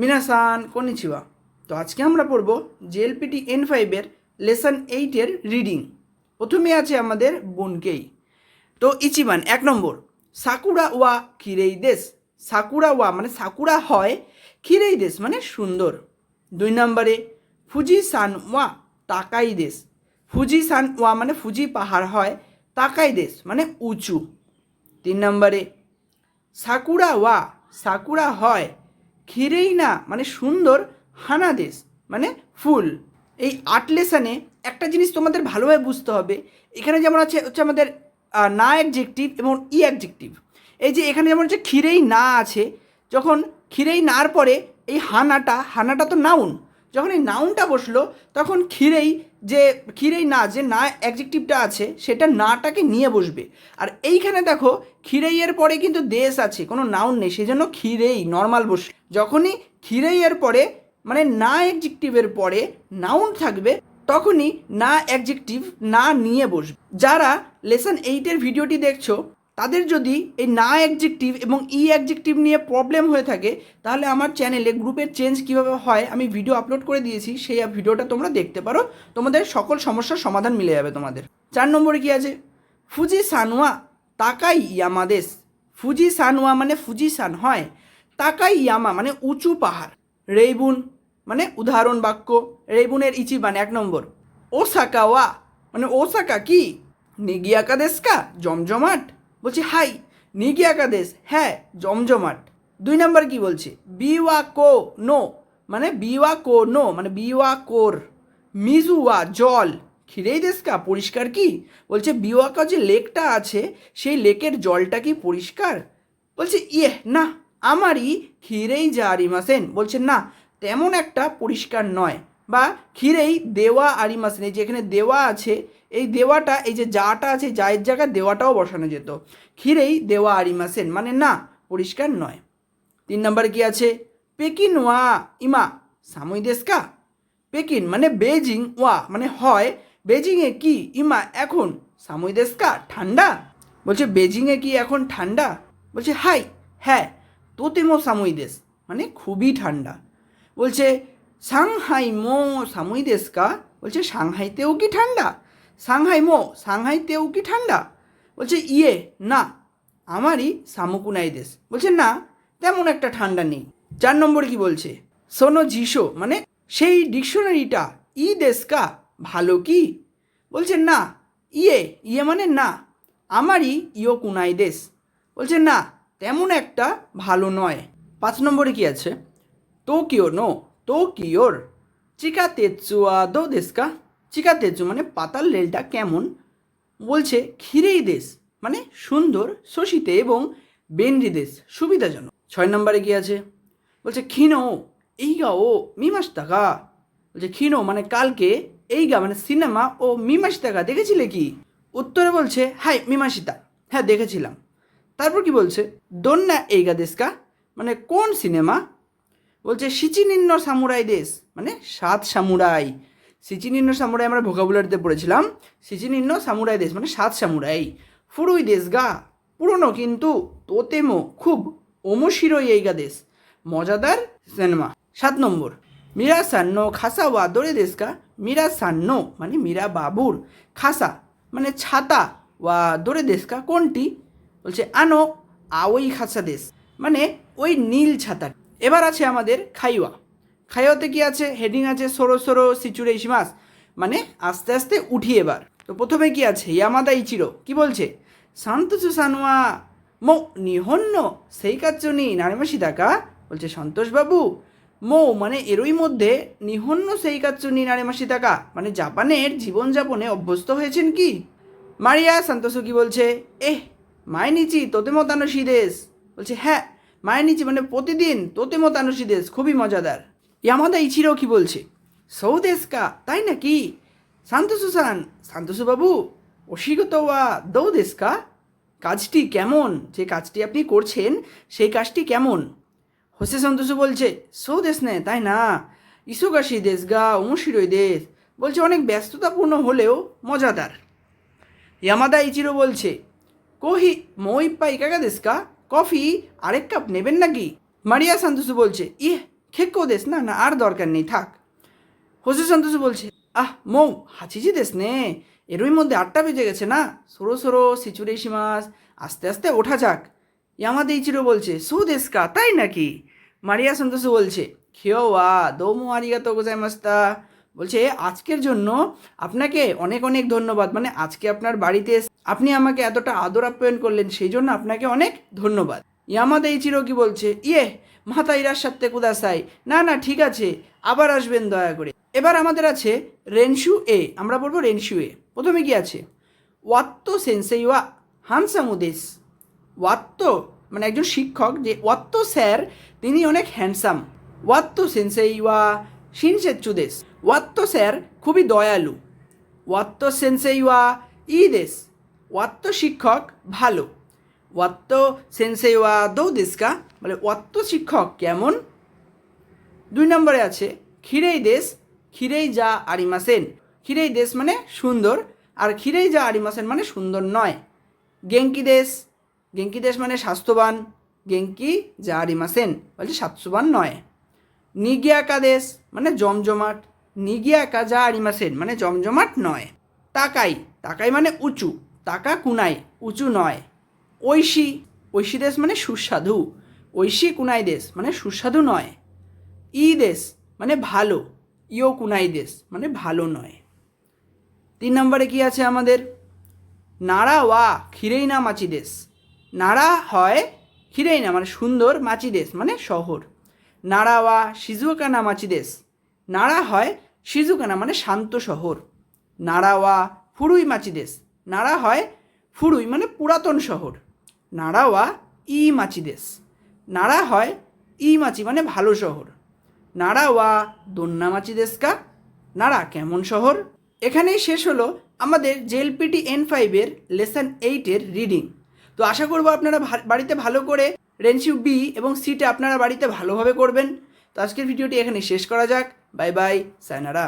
মিনাসান, কনিচিওয়া। তো আজকে আমরা পড়ব জেএলপিটি এন ফাইভের লেসন এইটের রিডিং। প্রথমে আছে আমাদের বোনকেই। তো ইচিবান এক নম্বর। সাকুরা ওয়া খিরেই দেশ। সাকুরা ওয়া মানে সাকুরা হয় খিরেই দেশ মানে সুন্দর। দুই নম্বরে ফুজি সান ওয়া তাকাই দেশ। ফুজি সান ওয়া মানে ফুজি পাহাড় হয়, তাকাই দেশ মানে উঁচু। তিন নম্বরে, সাকুরা ওয়া সাকুরা হয় খিরেই না মানে সুন্দর হানাদেস মানে ফুল। এই আট লেসানে একটা জিনিস তোমাদের ভালোভাবে বুঝতে হবে। এখানে যেমন আছে, হচ্ছে আমাদের না অ্যাডজেক্টিভ এবং ই অ্যাডজেক্টিভ এই যে এখানে যেমন হচ্ছে খিরেই না আছে, যখন খিরেই নার পরে এই হানাটা হানাটা তো নাউন যখন এই নাউনটা বসল, তখন ক্ষীরেই যে খিরেই না, যে না অ্যাডজেক্টিভটা আছে, সেটা নাটাকে নিয়ে বসবে। আর এইখানে দেখো খিরেইয়ের পরে কিন্তু দেশ আছে, কোনো নাউন নেই সেই জন্য খিরেই নর্মাল বসে। যখনই খিরেইয়ের পরে মানে না অ্যাডজেক্টিভের পরে নাউন থাকবে, তখনই না অ্যাডজেক্টিভ না নিয়ে বসবে। যারা লেসন এইটের ভিডিওটি দেখছ তাদের যদি এই না অ্যাডজেক্টিভ এবং ই অ্যাডজেক্টিভ নিয়ে প্রবলেম হয়ে থাকে, তাহলে আমার চ্যানেলে গ্রুপের চেঞ্জ কীভাবে হয়, আমি ভিডিও আপলোড করে দিয়েছি, সেই ভিডিওটা তোমরা দেখতে পারো। তোমাদের সকল সমস্যার সমাধান মিলে যাবে তোমাদের। চার নম্বরে কি আছে? ফুজি সানোয়া, তাকাই ইয়ামাদেশ ফুজি সানোয়া মানে ফুজি সান হয়। তাকাই ইয়ামা মানে উঁচু পাহাড়। রেইবুন মানে উদাহরণ বাক্য। রেইবুনের ইচি ইচিবান এক নম্বর। ওসাকা ওয়া মানে ওসাকা কি? নিগিয়াকা দেশকা, জমজমাট। বলছে, হাই নিগিয়াকা দেশ হ্যাঁ জমজমাট। দুই নম্বর কি বলছে? বিওয়া কো নো। মানে বিওয়া কো নো মানে বিওয়া কোর মিজুয়া জল। খিরেই দেশকা, পরিষ্কার কি? বলছে, বিওয়াকা যে লেকটা আছে, সেই লেকের জলটা কি পরিষ্কার? বলছে ইয়ে না, আমারই খিরেই যা আরিমাসেন বলছে, না, তেমন একটা পরিষ্কার নয়। বা খিরেই দেওয়া আরিমাসেন এই যে এখানে দেওয়া আছে, এই দেওয়াটা, এই যে যাটা আছে, যায়ের জায়গায় দেওয়াটাও বসানো যেত। ক্ষীরেই দেওয়া আরিমাসেন মানে না, পরিষ্কার নয়। তিন নম্বর কি আছে? পেকিন ওয়া ইমা সামুই দেশকা? পেকিন মানে বেজিং ওয়া মানে হয়, বেজিংয়ে কি, ইমা এখন সামুই দেশকা, ঠান্ডা? বলছে, বেজিংয়ে কি এখন ঠান্ডা? বলছে, হাই হ্যাঁ তোতেমো সামুই দেশ মানে খুবই ঠান্ডা। বলছে সাংহাই মো সামুই দেশকা বলছে সাংহাইতেও কি ঠান্ডা? সাংহাই মো সাংহাইতেও কি ঠান্ডা? বলছে ইয়ে না, আমারই সামুকুনাই দেশ। বলছে, না, তেমন একটা ঠান্ডা নেই। চার নম্বরে কি বলছে? সোনো জিসো মানে সেই ডিকশনারিটা, ই দেশকা ভালো কি? বলছে, না ইয়ে ইয়ে মানে না, আমারই ইয়ো কুনাই দেশ। বলছে, না, তেমন একটা ভালো নয়। পাঁচ নম্বরে কি আছে? টোকিও নো টোকিওর চিকা তেৎসুয়া দো দেশকা চিকা তেৎসু মানে পাতাল রেলটা কেমন বলছে খিরেই দেশ মানে সুন্দর শোষিতে এবং বেন্ডি দেশ সুবিধাজনক ছয় নম্বরে কি আছে বলছে ক্ষীণ এই গা ও মিমাস টাকা বলছে ক্ষীণ মানে কালকে এই গা মানে সিনেমা ও মিমাস টাকা দেখেছিলে কি উত্তরে বলছে হাই মিমাসিতা হ্যাঁ দেখেছিলাম তারপর কি বলছে দন্যা এই গা দেশকা মানে কোন সিনেমা বলছে সিচিনিন্ন সামুরাই দেশ। মানে সাত সামুরাই। সিচিনিন্ন সামুরাই আমরা ভোকাবুলারিতে পড়েছিলাম। সিচিনিন্ন সামুরাই দেশ মানে সাত সামুরাই। ফুরুই দেশ গা, পুরনো কিন্তু তোতেমো, খুব ওমশিরোই এই গা দেশ। মজাদার সিনেমা। সাত নম্বর। মীরা সান্ন খাসা ওয়া দোরে দেশ গা। মীরা সান্ন মানে মীরা বাবুর। খাসা মানে ছাতা ওয়া দোরে দেশ গা। কোনটি? বলছে, আনো আওই খাসা দেশ। মানে ওই নীল ছাতা এবার আছে আমাদের খাইওয়া। খাইওয়াতে কি আছে? হেডিং আছে সরো সরো সিচুরে ইসিমাস মানে আস্তে আস্তে উঠি এবার। তো প্রথমে কি আছে? Yamada Ichiro. কি বলছে? শান্তসু সানোয়া, মো নিহন্য সেই কাচ্চনি নারিমাসি দাকা। বলছে সন্তোষবাবু মো মানে এরই মধ্যে নিহন্য সেই কাচ্চনি নারিমাসি দাকা। মানে জাপানের জীবনযাপনে অভ্যস্ত হয়েছেন কি? মারিয়া সন্তোষু কি বলছে? এহ মায় নিচি তোতে মতানসী দেশ। বলছে হ্যাঁ মায়ের নিচে মানে প্রতিদিন তোতে মতানসী দেশ, খুবই মজাদার। ইয়ামাদা ইচিরো কি বলছে? সৌদেশকা তাই নাকি? শান্তসু সান শান্তসু বাবু অশিগত ওয়া দৌ দেশকা কাজটি কেমন? যে কাজটি আপনি করছেন, সেই কাজটি কেমন? হোসে সন্তোষু বলছে, সৌ দেশ নে, তাই না? ইসোগাসি দেশ গা অমশিরই দেশ। বলছে, অনেক ব্যস্ততাপূর্ণ হলেও মজাদার। ইয়ামাদা ইচিরো বলছে, কোহি মই পাই কাকা দেশকা কফি আরেক কাপ নেবেন নাকি? মারিয়া সান্তোসু বলছে, ইহ খেক্কো দেশ না না, আর দরকার নেই, থাক। হোসে সন্তোষ বলছে, আহ, মৌ, হাঁচিজি দেশ নে, এরই মধ্যে আটটা বেজে গেছে না? সরো সরো সিচুরেশি মাস আস্তে আস্তে ওঠা যাক। ইয়ামাদে ইচিরো বলছে, সু দেশকা তাই নাকি? মারিয়া সন্তোষ বলছে, খেও ওয়া দৌমু আরিগাতো গোজাইমাস্তা বলছে আজকের জন্য আপনাকে অনেক অনেক ধন্যবাদ মানে আজকে আপনার বাড়িতে আপনি আমাকে এতটা আদর আপ্যায়ন করলেন, সেই জন্য আপনাকে অনেক ধন্যবাদ। ইয়ামাদে ইচিরো কি বলছে ইয়ে মাতা ইরার সাথে কুদাসাই। না না, ঠিক আছে, আবার আসবেন দয়া করে। এবার আমাদের আছে রেনশু এ, আমরা বলব রেনশু এ। প্রথমে কি আছে? ওয়াত্তো সেন্সেই ওয়া হানসামুদেশ ওয়াত্ত মানে একজন শিক্ষক, যে ওয়াত্ত স্যার, তিনি অনেক হ্যান্ডসাম। ওয়াত্ত সেন্সেই ওয়া শিনসেচ্চুদেশ ওয়াত্ত স্যার খুবই দয়ালু। ওয়াত্ত সেন্সেই ওয়া ইদেশ ওয়াত্ত শিক্ষক ভালো। ওয়াত্ত সেন্সেই ওয়া দৌদেশকা মানে ওয়াত্ত শিক্ষক কেমন? দুই নম্বরে আছে খিরেই দেশ খিরেই যা আরিমাসেন। খিরেই দেশ মানে সুন্দর, আর খিরেই যা আরিমাসেন মানে সুন্দর নয়। গেঙ্কি দেশ গেঙ্কি দেশ মানে স্বাস্থ্যবান গেঙ্কি যা আরিমাসেন বলছে স্বাস্থ্যবান নয়। নিগিয়াকা দেশ মানে জমজমাট, নিগিয়াকা যা আরিমাসেন মানে জমজমাট নয়। তাকাই তাকাই মানে উঁচু। তাকা কুনাই, উঁচু নয়। ঐশী ঐশী দেশ মানে সুস্বাদু। ঐশী কুনাই দেশ মানে সুস্বাদু নয়। ই দেশ মানে ভালো। ইও কুনাই দেশ মানে ভালো নয়। তিন নম্বরে কি আছে আমাদের? নাড়া ওয়া খিরেই না মাচি দেশ। নাড়া হয় খিরেই না মানে সুন্দর মাচি দেশ মানে শহর। নাড়া ওয়া সিজুকা না মাচি দেশ। নাড়া হয় সিজুকানা মানে শান্ত শহর। নাড়া ওয়া ফুরুই মাচি দেশ। নাড়া হয় ফুরুই মানে পুরাতন শহর। নাড়াওয়া ই মাচি দেশ। নাড়া হয় ই মাচি মানে ভালো শহর। নাড়া ওয়া দন্যামাচি দেশকা। নাড়া কেমন শহর? এখানেই শেষ হলো আমাদের জেএলপিটি এন ফাইভের লেসন এইটের রিডিং তো আশা করব আপনারা বাড়িতে ভালো করে রেনসিউ বি এবং সিটা আপনারা বাড়িতে ভালোভাবে করবেন। তো আজকের ভিডিওটি এখানে শেষ করা যাক। Bye bye, sayonara.